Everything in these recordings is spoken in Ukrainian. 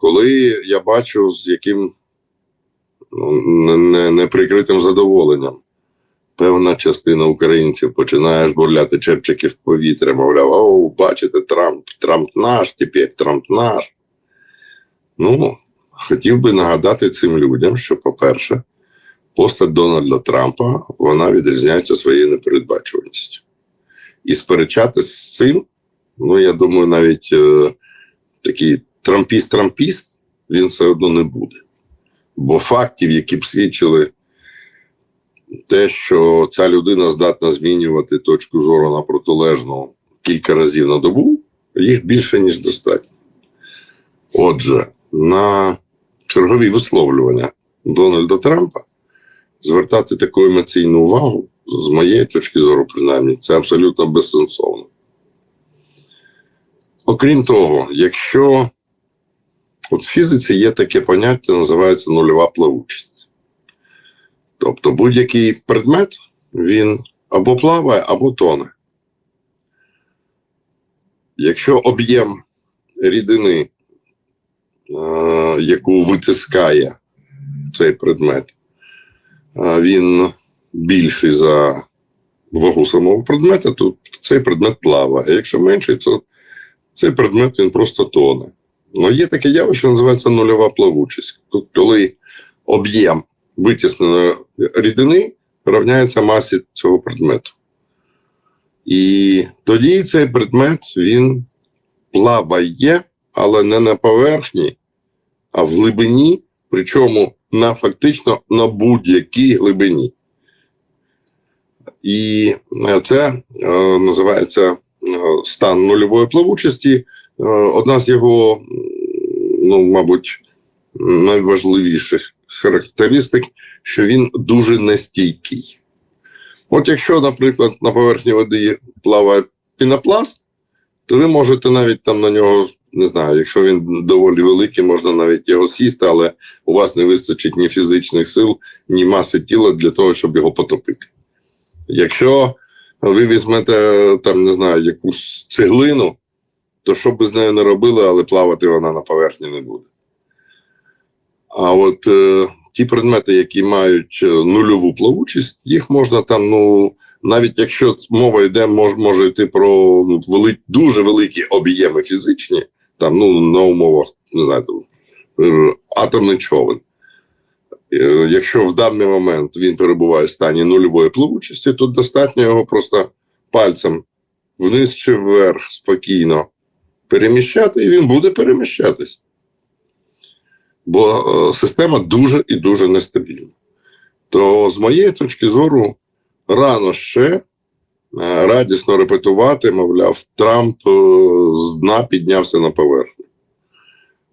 коли я бачу, з яким ну, не- не- неприкритим задоволенням певна частина українців починає жбурляти чепчики в повітря, мовляв, о, бачите, Трамп, Трамп наш, тепер Трамп наш. Ну, хотів би нагадати цим людям, що, по-перше, постать Дональда Трампа вона відрізняється своєю непередбачуваністю. І сперечатись з цим, ну, я думаю, навіть е, такий трампіст-трампіст він все одно не буде. Бо фактів, які б свідчили те, що ця людина здатна змінювати точку зору на протилежну кілька разів на добу, їх більше, ніж достатньо. Отже, на чергові висловлювання Дональда Трампа звертати таку емоційну увагу, з моєї точки зору, принаймні, це абсолютно безсенсовно. Окрім того, якщо от в фізиці є таке поняття, називається нульова плавучість. Тобто будь-який предмет він або плаває, або тоне. Якщо об'єм рідини, е, яку витискає цей предмет, е, він більший за вагу самого предмета, то цей предмет плаває. А якщо менший, то цей предмет він просто тоне. Ну, є таке явище, називається нульова плавучість, коли об'єм витісненої рідини рівняється масі цього предмету. І тоді цей предмет він плаває, але не на поверхні, а в глибині, причому на фактично на будь-якій глибині. І е, це е, називається е, стан нульової плавучості. Е, Одна з його, ну, мабуть, найважливіших характеристик, що він дуже нестійкий. От якщо, наприклад, на поверхні води плаває пінопласт, то ви можете навіть там на нього, не знаю, якщо він доволі великий, можна навіть його сісти, але у вас не вистачить ні фізичних сил, ні маси тіла для того, щоб його потопити. Якщо ви візьмете там, не знаю, якусь цеглину, то що би з нею не робили, але плавати вона на поверхні не буде. А от е, ті предмети, які мають е, нульову плавучість, їх можна там, ну, навіть якщо мова йде, мож, може йти про ну, вели, дуже великі об'єми фізичні, там, ну, на умовах, не знаю, там, е, атомний човен. Е, Якщо в даний момент він перебуває в стані нульової плавучості, то достатньо його просто пальцем вниз чи вверх спокійно переміщати, і він буде переміщатись. Бо е, система дуже і дуже нестабільна. То з моєї точки зору, рано ще е, радісно репетувати, мовляв, Трамп е, з дна піднявся на поверхню.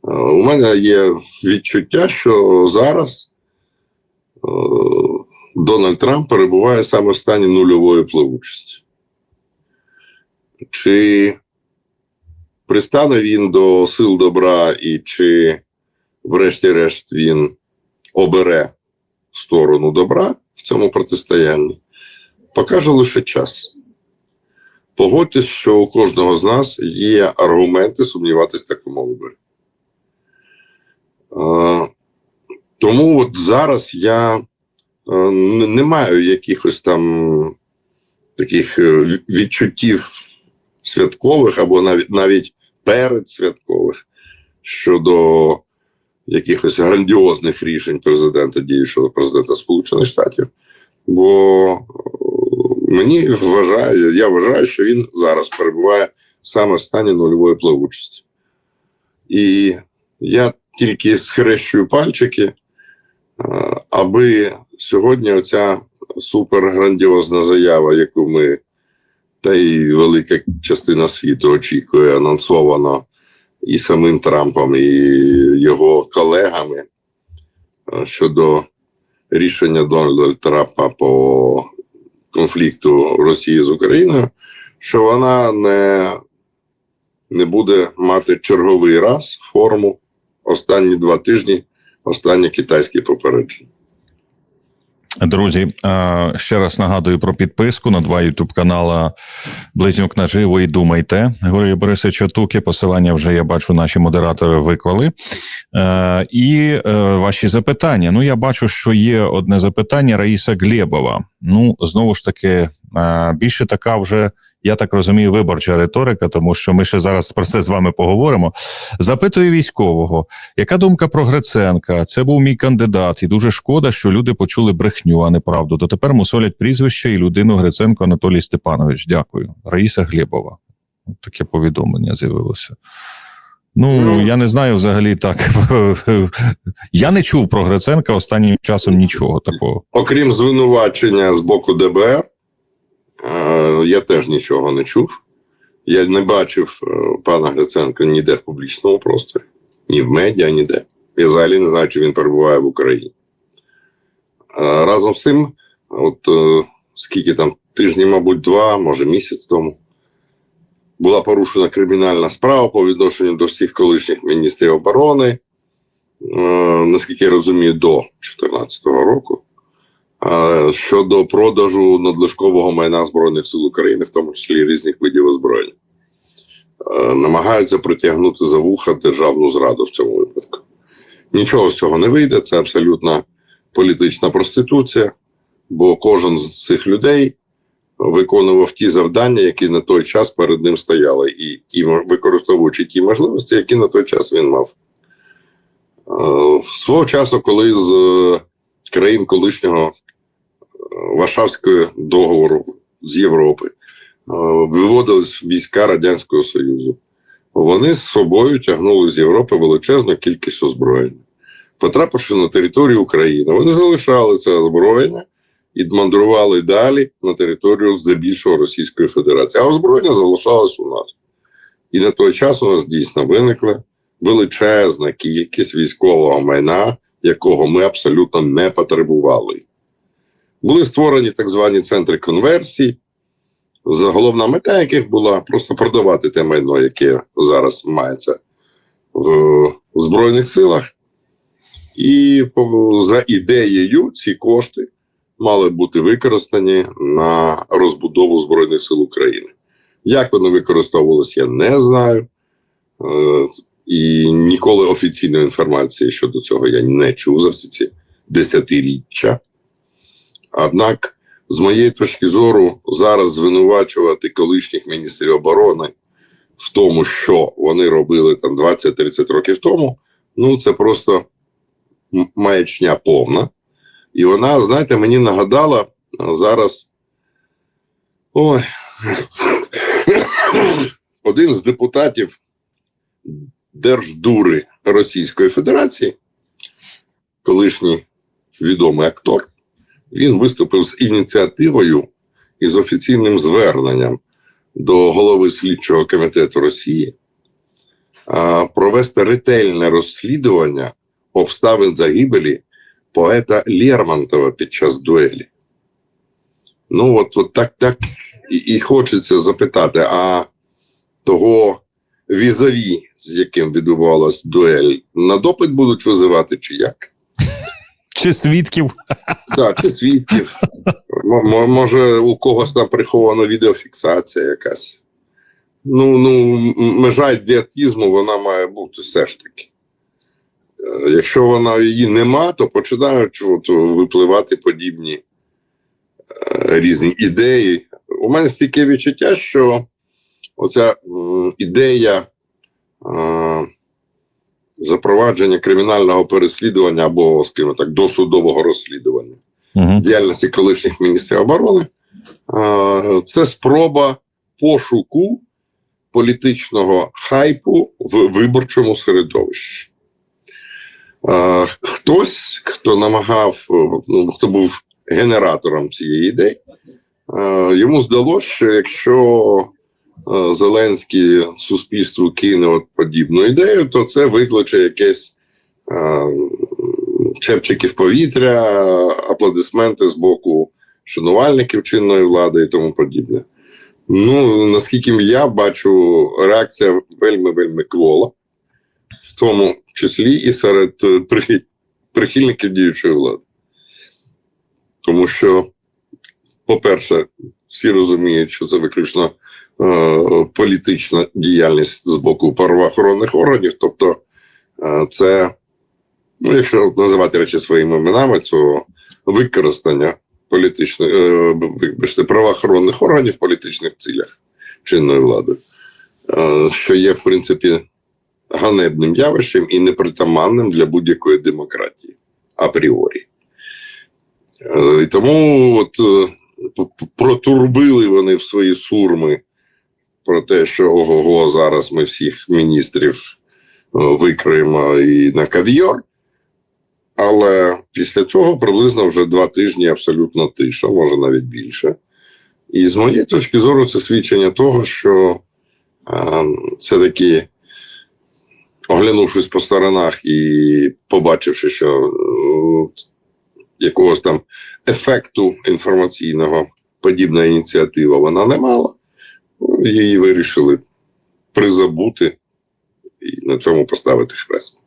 У мене є відчуття, що зараз Дональд Трамп перебуває саме в стані нульової пливучості. Чи пристане він до сил добра, і чи, врешті-решт, він обере сторону добра в цьому протистоянні, покаже лише час. Погодьтесь, що у кожного з нас є аргументи сумніватися в такому виборі. Тому от зараз я не не маю якихось там таких е, відчуттів святкових або навіть навіть передсвяткових щодо якихось грандіозних рішень президента, діючого президента Сполучених Штатів. Бо е, мені вважає, я вважаю, що він зараз перебуває саме в стані нульової плавучості. І я тільки схрещую пальчики, е, аби сьогодні оця суперграндіозна заява, яку ми та й велика частина світу очікує, анонсовано і самим Трампом, і його колегами е, щодо рішення Дональда Трампа по конфлікту Росії з Україною, що вона не, не буде мати черговий раз форму останні два тижні, останнє китайське попередження. Друзі, ще раз нагадую про підписку на два ютуб канала Близнюк наживо і думайте. Григорій Борисович Туки. Посилання вже я бачу, наші модератори виклали. Е, І е, ваші запитання. Ну, я бачу, що є одне запитання Раїса Глєбова. Ну, знову ж таки, е, більше така вже. Я так розумію, виборча риторика, тому що ми ще зараз про це з вами поговоримо. Запитую військового, яка думка про Гриценка? Це був мій кандидат, і дуже шкода, що люди почули брехню, а не правду. Дотепер мусолять прізвище і людину Гриценко Анатолій Степанович. Дякую. Раїса Глєбова. От Таке повідомлення з'явилося. Ну, Ну. я не знаю взагалі так. я не чув про Гриценка останнім часом нічого такого. Окрім звинувачення з боку ДБР, я теж нічого не чув. Я не бачив е, пана Гриценка ніде в публічному просторі, ні в медіа, ніде. Я взагалі не знаю, чи він перебуває в Україні. Е, Разом з цим, от е, скільки там тижні, мабуть, два, може місяць тому, була порушена кримінальна справа по відношенню до всіх колишніх міністрів оборони, е, наскільки я розумію, до 2014 року. Щодо продажу надлишкового майна Збройних сил України, в тому числі різних видів озброєння, намагаються притягнути за вуха державну зраду в цьому випадку. Нічого з цього не вийде, це абсолютна політична проституція, бо кожен з цих людей виконував ті завдання, які на той час перед ним стояли, і ті, використовуючи ті можливості, які на той час він мав. Свого часу, коли з е, країн колишнього Варшавського договору з Європи е, виводились війська Радянського Союзу. Вони з собою тягнули з Європи величезну кількість озброєння. Потрапивши на територію України, вони залишали це озброєння і мандрували далі на територію здебільшого Російської Федерації. А озброєння залишалось у нас. І на той час у нас дійсно виникла величезна кількість військового майна, якого ми абсолютно не потребували. Були створені так звані центри конверсії, головна мета яких була просто продавати те майно, яке зараз мається в Збройних силах. І за ідеєю ці кошти мали бути використані на розбудову Збройних сил України. Як вони використовувалися, я не знаю. Е, І ніколи офіційної інформації щодо цього я не чув за всі ці десятиріччя. Однак, з моєї точки зору, зараз звинувачувати колишніх міністрів оборони в тому, що вони робили там 20-30 років тому, ну це просто маячня повна. І вона, знаєте, мені нагадала зараз. Ой, один з депутатів Держдури Російської Федерації, колишній відомий актор, він виступив з ініціативою і з офіційним зверненням до голови слідчого комітету Росії провести ретельне розслідування обставин загибелі поета Лермонтова під час дуелі. Ну, от, от так, так і, і хочеться запитати: а того візаві, з яким відбувалась дуель, на допит будуть визивати, чи як? Чи свідків? Так, чи свідків. Може, у когось там прихована відеофіксація якась. Ну, ну, межа ідіотизму вона має бути все ж таки. Е, Якщо вона її нема, то починають випливати подібні е, різні ідеї. У мене стільки відчуття, що оця ідея е, запровадження кримінального переслідування або, скажімо так, досудового розслідування Угу. діяльності колишніх міністрів оборони, це спроба пошуку політичного хайпу в виборчому середовищі. Хтось, хто намагав, ну, хто був генератором цієї ідеї, йому здалося, що якщо Зеленський суспільству кине подібну ідею, то це викличе якесь е, чепчики в повітря, аплодисменти з боку шанувальників чинної влади і тому подібне. Ну, наскільки я бачу, реакція вельми вельми квола, в тому числі і серед е, прихильників діючої влади. Тому що, по-перше, всі розуміють, що це виключно е, політична діяльність з боку правоохоронних органів. Тобто, е, це, ну, якщо називати речі своїми іменами, то використання політичних, е, вибачте, правоохоронних органів в політичних цілях чинної влади, е, що є, в принципі, ганебним явищем і непритаманним для будь-якої демократії апріорі. Е, І тому от е, протурбили вони в свої сурми про те, що ого-го, зараз ми всіх міністрів е, викриємо і на кав'йор. Але після цього приблизно вже два тижні абсолютно тиша, може навіть більше. І з моєї точки зору, це свідчення того, що е, все-таки, оглянувшись по сторонах і побачивши, що е, якогось там ефекту інформаційного подібна ініціатива вона не мала, її вирішили призабути і на цьому поставити хрест.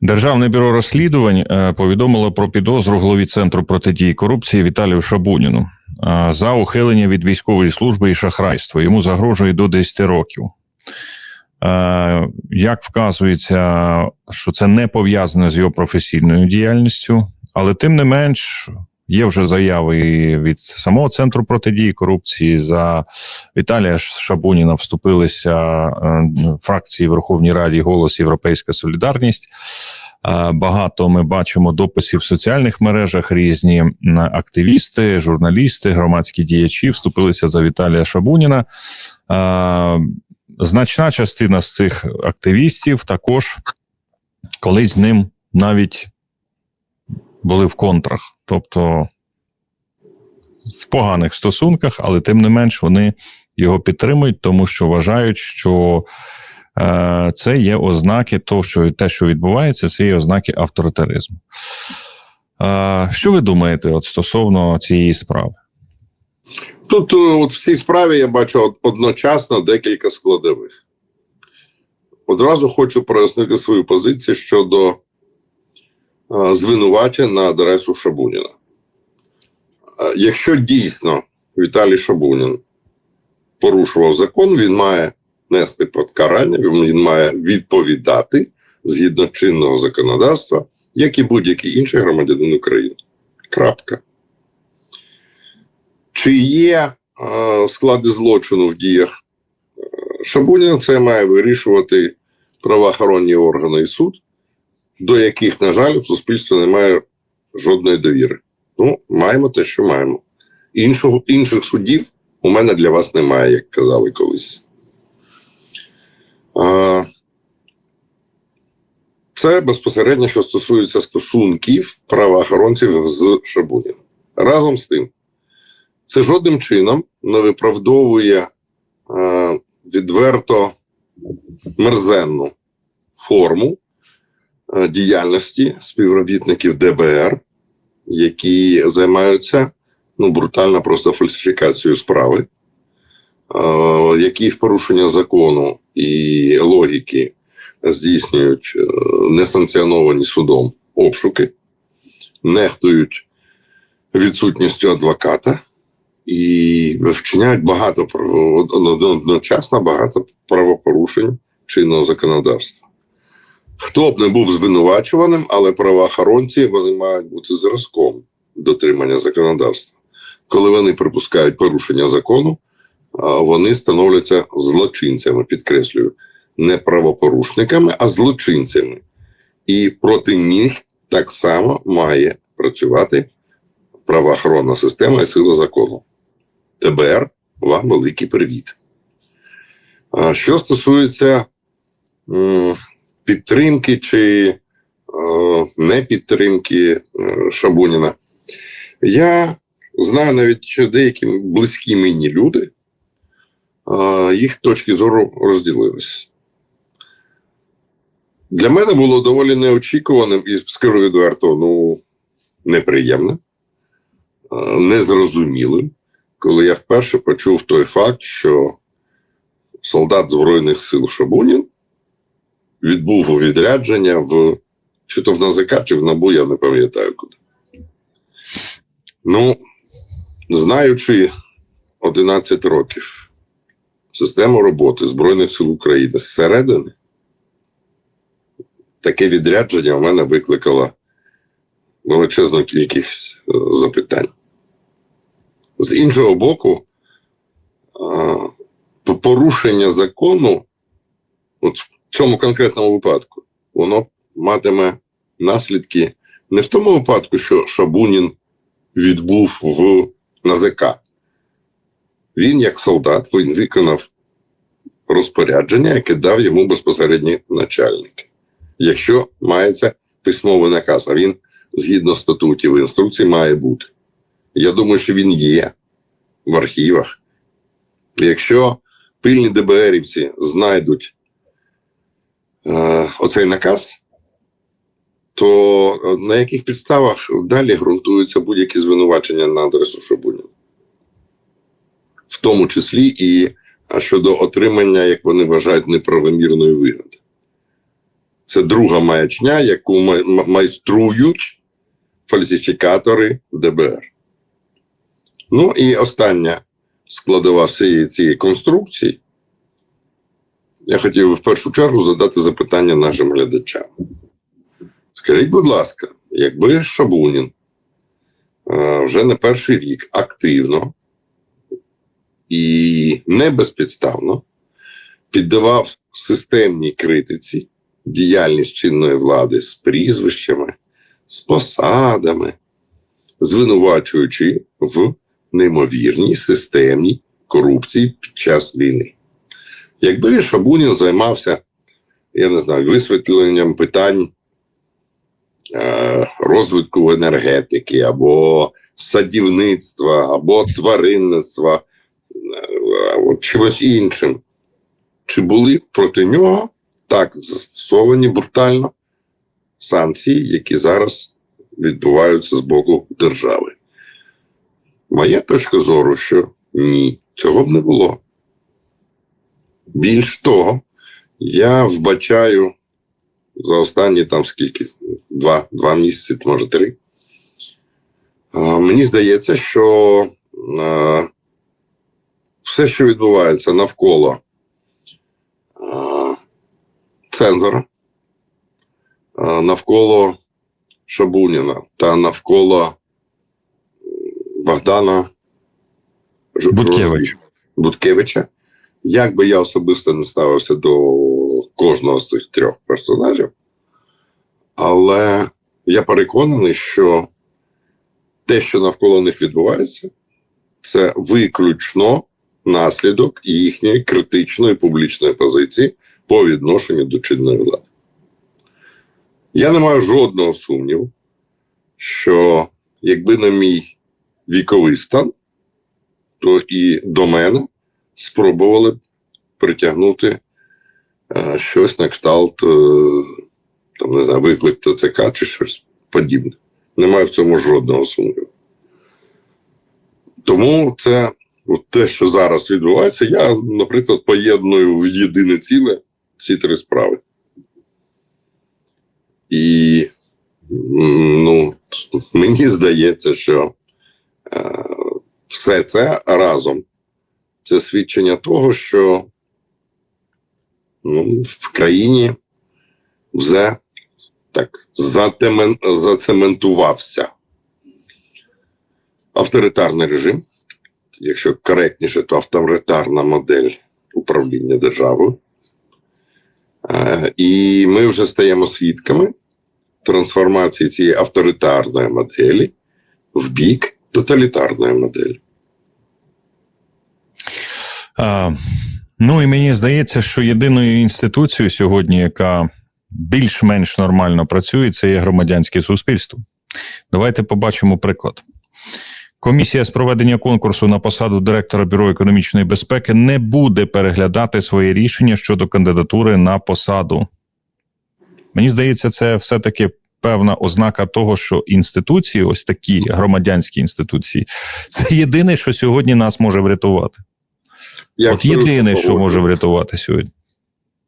Державне бюро розслідувань е, повідомило про підозру голові центру протидії корупції Віталію Шабуніну е, за ухилення від військової служби і шахрайство. Йому загрожує до 10 років. Е, Як вказується, що це не пов'язане з його професійною діяльністю, але тим не менш. Є вже заяви від самого центру протидії корупції за Віталія Шабуніна вступилися е, фракції Верховній Раді Голос Європейська Солідарність. Е, Багато ми бачимо дописів в соціальних мережах. Різні активісти, журналісти, громадські діячі вступилися за Віталія Шабуніна. Е, Значна частина з цих активістів також колись з ним навіть були в контрах, тобто в поганих стосунках, але тим не менш вони його підтримують, тому що вважають, що е, це є ознаки того, що те, що відбувається, це є ознаки авторитаризму. Е, що ви думаєте от стосовно цієї справи? Тут е, от в цій справі я бачу одночасно декілька складових. Одразу хочу прояснити свою позицію щодо звинувачень на адресу Шабуніна. Е, Якщо дійсно Віталій Шабунін порушував закон, він має нести покарання, він він має відповідати згідно чинного законодавства, як і будь-який інший громадянин України. Крапка. Чи є е, склади злочину в діях е, Шабуніна, це має вирішувати правоохоронні органи і суд, до яких, на жаль, в суспільстві немає жодної довіри. Ну, маємо те, що маємо. Іншого, інших судів у мене для вас немає, як казали колись. А, це безпосередньо, що стосується стосунків правоохоронців з Шабуніним. Разом з тим, це жодним чином не виправдовує е, відверто мерзенну форму діяльності співробітників ДБР, які займаються ну, брутально просто фальсифікацією справи, е, які в порушення закону і логіки здійснюють е, несанкціоновані судом обшуки, нехтують відсутністю адвоката і вчиняють багато одночасно багато правопорушень чинного законодавства. Хто б не був звинувачуваним, але правоохоронці вони мають бути зразком дотримання законодавства. Коли вони припускають порушення закону, вони становляться злочинцями, підкреслюю, не правопорушниками, а злочинцями. І проти них так само має працювати правоохоронна система і сила закону. ТБР, вам великий привіт. Що стосується підтримки чи е, не підтримки е, Шабуніна, я знаю навіть деякі близькі мені люди, е, їх точки зору розділились. Для мене було доволі неочікуваним і скажу відверто, ну, неприємним, незрозумілим, коли я вперше почув той факт, що солдат Збройних сил Шабунін відбув відрядження в чи то в НАЗК, чи в НАБУ, я не пам'ятаю куди. Ну, знаючи 11 років систему роботи Збройних сил України зсередини, таке відрядження у мене викликало величезну кількість е, запитань. З іншого боку, порушення закону, от в цьому конкретному випадку, воно матиме наслідки не в тому випадку, що Шабунін відбув в НАЗК. Він, як солдат, він виконав розпорядження, яке дав йому безпосередній начальник. Якщо мається письмовий наказ, а він згідно статутів інструкцій має бути. Я думаю, що він є в архівах. Якщо пильні ДБРівці знайдуть е, оцей наказ, то е, на яких підставах далі ґрунтуються будь-які звинувачення на адресу Шабуніна? В тому числі і щодо отримання, як вони вважають, неправомірної вигоди. Це друга маячня, яку майструють фальсифікатори ДБР. Ну і остання складова всієї цієї конструкції. Я хотів в першу чергу задати запитання нашим глядачам. Скажіть, будь ласка, якби Шабунін е, вже не перший рік активно і не безпідставно піддавав системній критиці діяльність чинної влади з прізвищами, з посадами, звинувачуючи в неймовірній системній корупції під час війни. Якби Шабунін займався, я не знаю, висвітленням питань е, розвитку енергетики або садівництва, або тваринництва, е, от чимось іншим, чи були проти нього так застосовані брутально санкції, які зараз відбуваються з боку держави? Моя точка зору, що ні, цього б не було. Більш того, я вбачаю за останні там скільки, два, два місяці, може три. Мені здається, що все, що відбувається навколо цензора, навколо Шабуніна та навколо Богдана Ж- Буткевич. Буткевича. Як би я особисто не ставився до кожного з цих трьох персонажів, але я переконаний, що те, що навколо них відбувається, це виключно наслідок їхньої критичної публічної позиції по відношенню до чинної влади. Я не маю жодного сумніву, що якби не мій віковий стан, то і до мене спробували притягнути е, щось на кшталт е, там, не знаю, виклик ТЦК чи щось подібне. Немає в цьому жодного сумніву. Тому це от те, що зараз відбувається, я, наприклад, поєдную в єдине ціле ці три справи. І ну, мені здається, що е, все це разом це свідчення того, що ну, в країні вже так затемен, зацементувався авторитарний режим, якщо коректніше, то авторитарна модель управління державою. Е, І ми вже стаємо свідками трансформації цієї авторитарної моделі в бік тоталітарної моделі. Ну і мені здається, що єдиною інституцією сьогодні, яка більш-менш нормально працює, це є громадянське суспільство. Давайте побачимо приклад. Комісія з проведення конкурсу на посаду директора Бюро економічної безпеки не буде переглядати своє рішення щодо кандидатури на посаду. Мені здається, це все-таки певна ознака того, що інституції, ось такі громадянські інституції, це єдине, що сьогодні нас може врятувати. Я От єдине, що може врятувати сьогодні.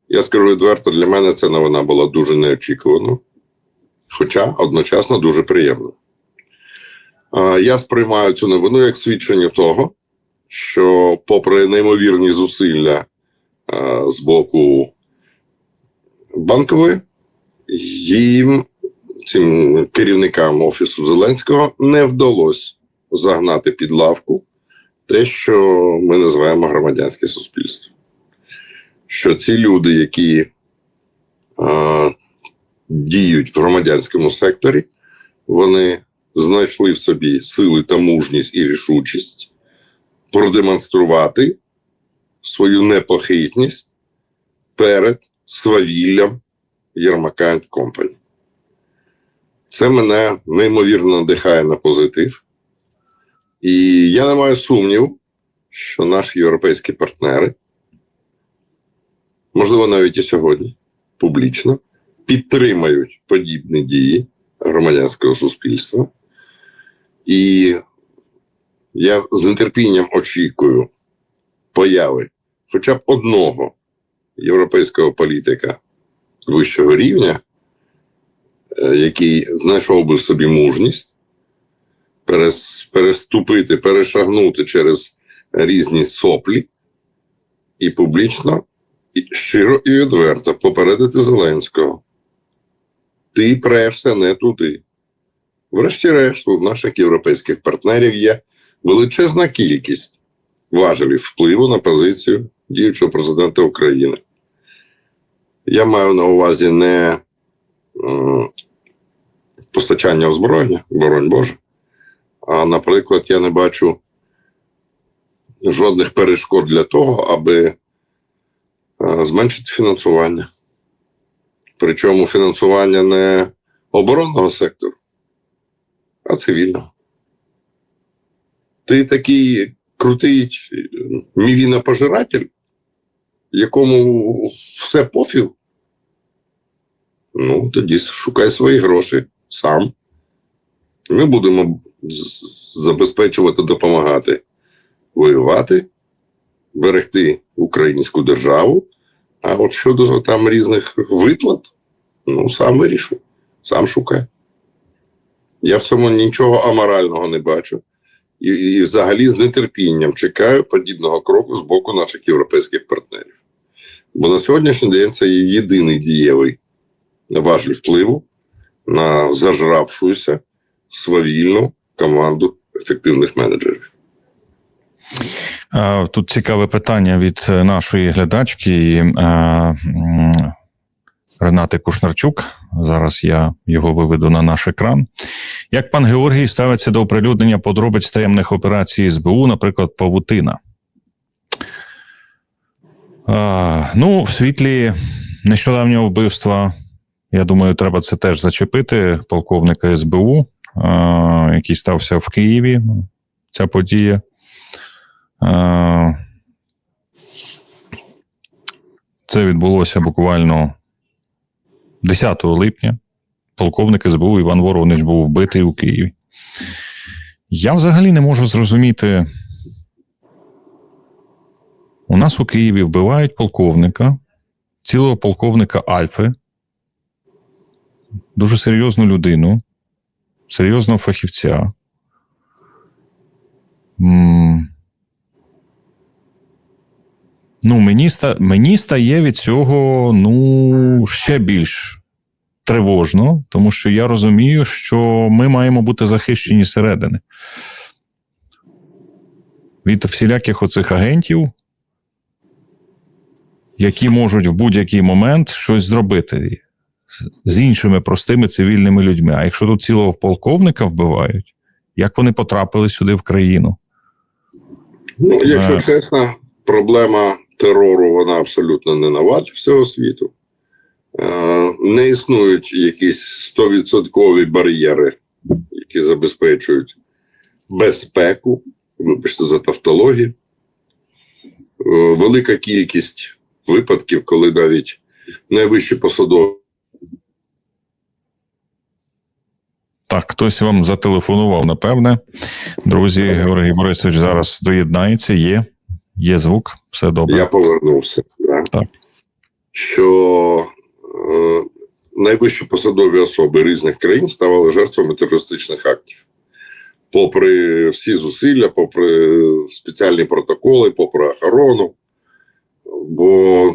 Я скажу відверто, для мене ця новина була дуже неочікувана, хоча одночасно дуже приємна. Я сприймаю цю новину як свідчення того, що, попри неймовірні зусилля з боку банкової, їм, цим керівникам офісу Зеленського, не вдалося загнати під лавку те, що ми називаємо громадянське суспільство. Що ці люди, які е, діють в громадянському секторі, вони знайшли в собі сили та мужність і рішучість продемонструвати свою непохитність перед свавіллям Єрмака Компані. Це мене неймовірно надихає на позитив. І я не маю сумніву, що наші європейські партнери, можливо, навіть і сьогодні, публічно підтримають подібні дії громадянського суспільства. І я з нетерпінням очікую появи хоча б одного європейського політика вищого рівня, е, який знайшов би в собі мужність переступити, перешагнути через різні соплі і публічно, і щиро і відверто попередити Зеленського. Ти прешся не туди. Врешті-решт, у наших європейських партнерів є величезна кількість важелів впливу на позицію діючого президента України. Я маю на увазі не постачання озброєння, боронь Боже, а, наприклад, я не бачу жодних перешкод для того, аби е, зменшити фінансування. Причому фінансування не оборонного сектору, а цивільного. Ти такий крутий е, мівінопожиратель, якому все пофіг. Ну, тоді шукай свої гроші сам. Ми будемо забезпечувати, допомагати воювати, берегти українську державу. А от щодо там різних виплат, ну сам вирішу, сам шукай. Я в цьому нічого аморального не бачу. І, і взагалі з нетерпінням чекаю подібного кроку з боку наших європейських партнерів. Бо на сьогоднішній день це є єдиний дієвий важіль впливу на зажравшуюся свавільну команду ефективних менеджерів. Тут цікаве питання від е, нашої глядачки е, Ренати Кушнарчук. Зараз я його виведу на наш екран. Як пан Георгій ставиться до оприлюднення подробиць таємних операцій СБУ, наприклад, Павутина? Ну, в світлі нещодавнього вбивства, я думаю, треба це теж зачепити полковника СБУ, який стався в Києві. Ця подія. Це відбулося буквально 10 липня. Полковник СБУ Іван Воронич був вбитий у Києві. Я взагалі не можу зрозуміти. У нас у Києві вбивають полковника, цілого полковника Альфи, дуже серйозну людину, серйозного фахівця. Ну, мені, ста, мені стає від цього ну, ще більш тривожно, тому що я розумію, що ми маємо бути захищені зсередини. Від всіляких оцих агентів, які можуть в будь-який момент щось зробити з- іншими простими цивільними людьми. А якщо тут цілого полковника вбивають, як вони потрапили сюди в країну? Ну, якщо чесно, проблема терору вона абсолютно не нова для всього світу. Е, Не існують якісь стовідсоткові бар'єри, які забезпечують безпеку, вибачте за тавтологію. Е, Велика кількість випадків, коли навіть найвищі посадові Так, хтось вам зателефонував, напевне. Друзі, Георгій Борисович зараз доєднається. Є, є звук, все добре. Я повернувся. Да? Так. Що е, найвищі посадові особи різних країн ставали жертвами терористичних актів. попри всі зусилля, попри спеціальні протоколи, попри охорону. Бо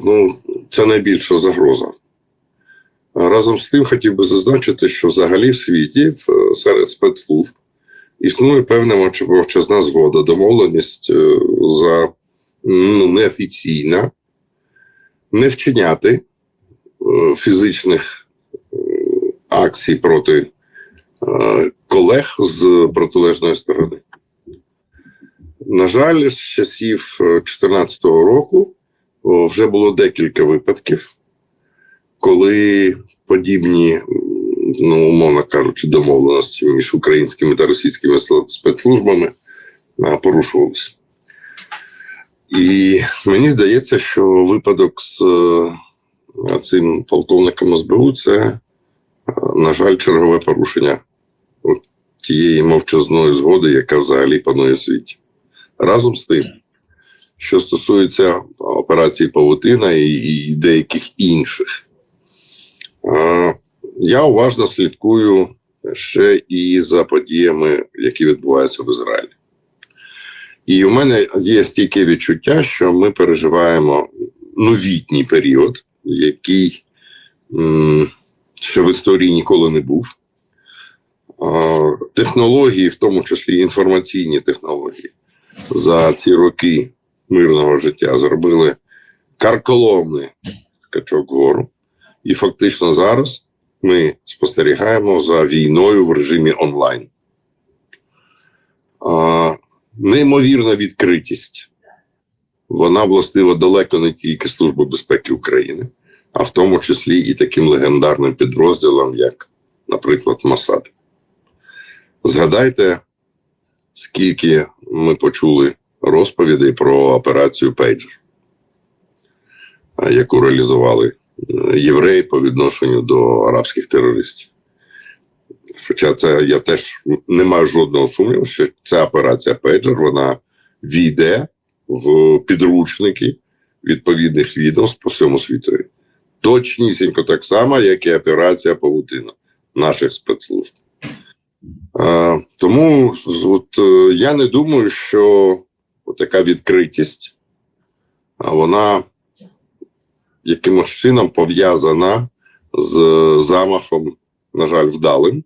ну, це найбільша загроза. Разом з тим хотів би зазначити, що взагалі в світі в, серед спецслужб існує певна мовч- мовчазна згода, домовленість е, за ну, неофіційна, не вчиняти е, фізичних е, акцій проти е, колег з протилежної сторони. На жаль, з часів 2014 року вже було декілька випадків, коли подібні, ну, умовно кажучи, домовленості між українськими та російськими спецслужбами порушувалися. І мені здається, що випадок з е, цим полковником СБУ це, е, на жаль, чергове порушення тієї мовчазної згоди, яка взагалі панує в світі. Разом з тим, що стосується операції Павутина і, деяких інших, я уважно слідкую ще і за подіями, які відбуваються в Ізраїлі. І у мене є стійке відчуття, що ми переживаємо новітній період, який ще в історії ніколи не був. Технології, в тому числі інформаційні технології, за ці роки мирного життя зробили карколомний скачок вгору. І фактично зараз ми спостерігаємо за війною в режимі онлайн. А, неймовірна відкритість. Вона властива далеко не тільки Служби безпеки України, а в тому числі і таким легендарним підрозділам, як, наприклад, Масад. Згадайте, скільки ми почули розповідей про операцію Пейджер, яку реалізували євреї по відношенню до арабських терористів. Хоча це я теж не маю жодного сумніву, що ця операція Пейджер вона війде в підручники відповідних відомств по всьому світу. Точнісінько так само, як і операція Павутина наших спецслужб. А, тому от, е, я не думаю, що така відкритість, вона якимось чином пов'язана з замахом, на жаль, вдалим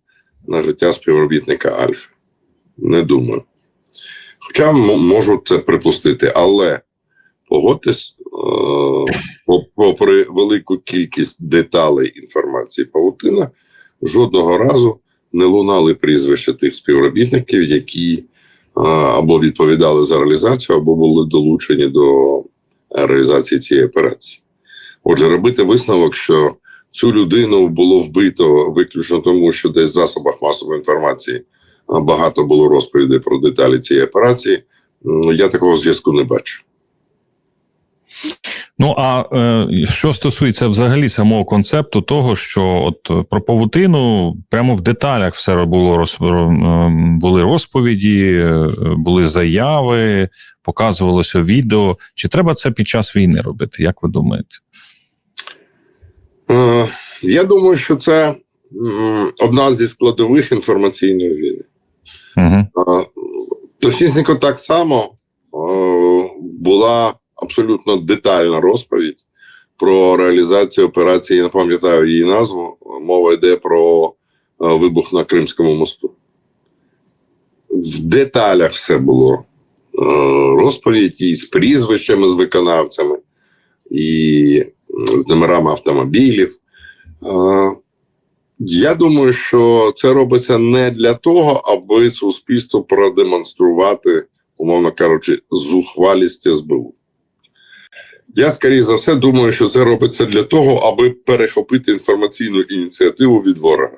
на життя співробітника Альфи. Не думаю. Хоча можу це припустити, але погодьтесь, е, попри велику кількість деталей інформації Павутина, жодного разу не лунали прізвища тих співробітників, які е, або відповідали за реалізацію, або були долучені до реалізації цієї операції. Отже, робити висновок, що цю людину було вбито виключно тому, що десь в засобах масової інформації багато було розповідей про деталі цієї операції. Я такого зв'язку не бачу. Ну а е, що стосується взагалі самого концепту того, що от е, про павутину прямо в деталях все було роз, ро- були розповіді, е, були заяви, показувалося відео. Чи треба це під час війни робити? Як ви думаєте? Е, Я думаю, що це одна зі складових інформаційної війни. Угу. Точнісінько так само е, була абсолютно детальна розповідь про реалізацію операції. Я не пам'ятаю її назву. Мова йде про е, вибух на Кримському мосту. В деталях все було. Розповідь і з прізвищами, з виконавцями, і з номерами автомобілів. Е, я думаю, що це робиться не для того, аби суспільству продемонструвати, умовно кажучи, зухвалість СБУ. Я, скоріше за все, думаю, що це робиться для того, аби перехопити інформаційну ініціативу від ворога.